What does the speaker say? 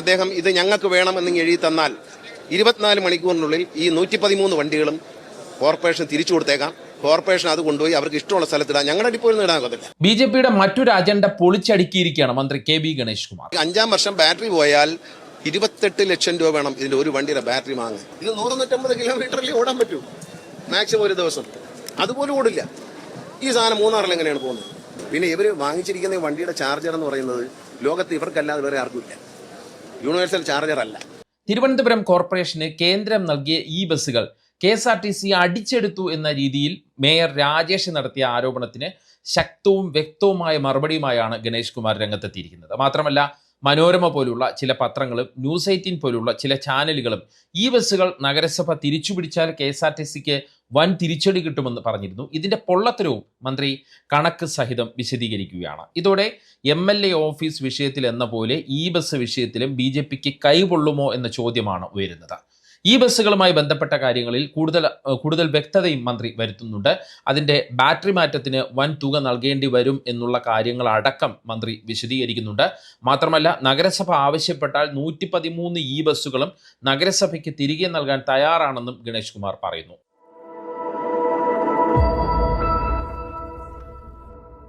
അദ്ദേഹം ഇത് ഞങ്ങൾക്ക് വേണമെന്ന് എഴുതി തന്നാൽ ഇരുപത്തിനാല് മണിക്കൂറിനുള്ളിൽ ഈ നൂറ്റി പതിമൂന്ന് വണ്ടികളും കോർപ്പറേഷൻ തിരിച്ചു കൊടുത്തേക്കാം. കോർപ്പറേഷൻ അത് കൊണ്ടുപോയി അവർക്ക് ഇഷ്ടമുള്ള സ്ഥലത്തിടാം ഞങ്ങളുടെ ഡിപ്പോയിൽ നിന്ന് ഇടാൻ ബി ജെ പിയുടെ മറ്റൊരു അജണ്ട പൊളിച്ചടുക്കിയിരിക്കുകയാണ് മന്ത്രി കെ ബി ഗണേഷ് കുമാർ അഞ്ചാം വർഷം ബാറ്ററി പോയാൽ ഇരുപത്തെട്ട് ലക്ഷം രൂപ വേണം ഇതിന്റെ ഒരു വണ്ടിയുടെ ബാറ്ററി വാങ്ങാൻ. ഇത് നൂറ് നൂറ്റമ്പത് കിലോമീറ്ററിൽ ഓടാൻ പറ്റൂ. മാക്സിമം ഒരു ദിവസം. അതുപോലും ഓടില്ല. ഈ സാധനം മൂന്നാറിൽ എങ്ങനെയാണ് പോകുന്നത്? പിന്നെ ഇവർ വാങ്ങിച്ചിരിക്കുന്ന വണ്ടിയുടെ ചാർജർ എന്ന് പറയുന്നത് ലോകത്ത് ഇവർക്കല്ലാതെ വേറെ ആർക്കും ഇല്ല. യൂണിവേഴ്സൽ ചാർജർ അല്ല തിരുവനന്തപുരം കോർപ്പറേഷന് കേന്ദ്രം നൽകിയ ഈ ബസ്സുകൾ K S R T C അടിച്ചെടുത്തു എന്ന രീതിയിൽ മേയർ രാജേഷ് നടത്തിയ ആരോപണത്തിന് ശക്തവും വ്യക്തവുമായ മറുപടിയുമായാണ് ഗണേഷ് കുമാർ രംഗത്തെത്തിയിരിക്കുന്നത്. മാത്രമല്ല മനോരമ പോലുള്ള ചില പത്രങ്ങളും ന്യൂസ് എയ്റ്റീൻ പോലുള്ള ചില ചാനലുകളും ഈ ബസ്സുകൾ നഗരസഭ തിരിച്ചുപിടിച്ചാൽ കെ എസ് ആർ ടി സിക്ക് വൻ തിരിച്ചടി കിട്ടുമെന്ന് പറഞ്ഞിരുന്നു. ഇതിന്റെ പൊള്ളത്തരവും മന്ത്രി കണക്ക് സഹിതം വിശദീകരിക്കുകയാണ്. ഇതോടെ എം എൽ എ ഓഫീസ് വിഷയത്തിൽ എന്ന പോലെ ഈ ബസ് വിഷയത്തിലും ബി ജെ പിക്ക് കൈകൊള്ളുമോ എന്ന ചോദ്യമാണ് ഉയരുന്നത്. ഈ ബസ്സുകളുമായി ബന്ധപ്പെട്ട കാര്യങ്ങളിൽ കൂടുതൽ കൂടുതൽ വ്യക്തതയും മന്ത്രി വരുത്തുന്നുണ്ട്. അതിന്റെ ബാറ്ററി മാറ്റത്തിന് വൻ തുക നൽകേണ്ടി വരും എന്നുള്ള കാര്യങ്ങളടക്കം മന്ത്രി വിശദീകരിക്കുന്നുണ്ട്. മാത്രമല്ല നഗരസഭ ആവശ്യപ്പെട്ടാൽ നൂറ്റി പതിമൂന്ന് ഈ ബസ്സുകളും നഗരസഭയ്ക്ക് തിരികെ നൽകാൻ തയ്യാറാണെന്നും ഗണേഷ് കുമാർ പറയുന്നു.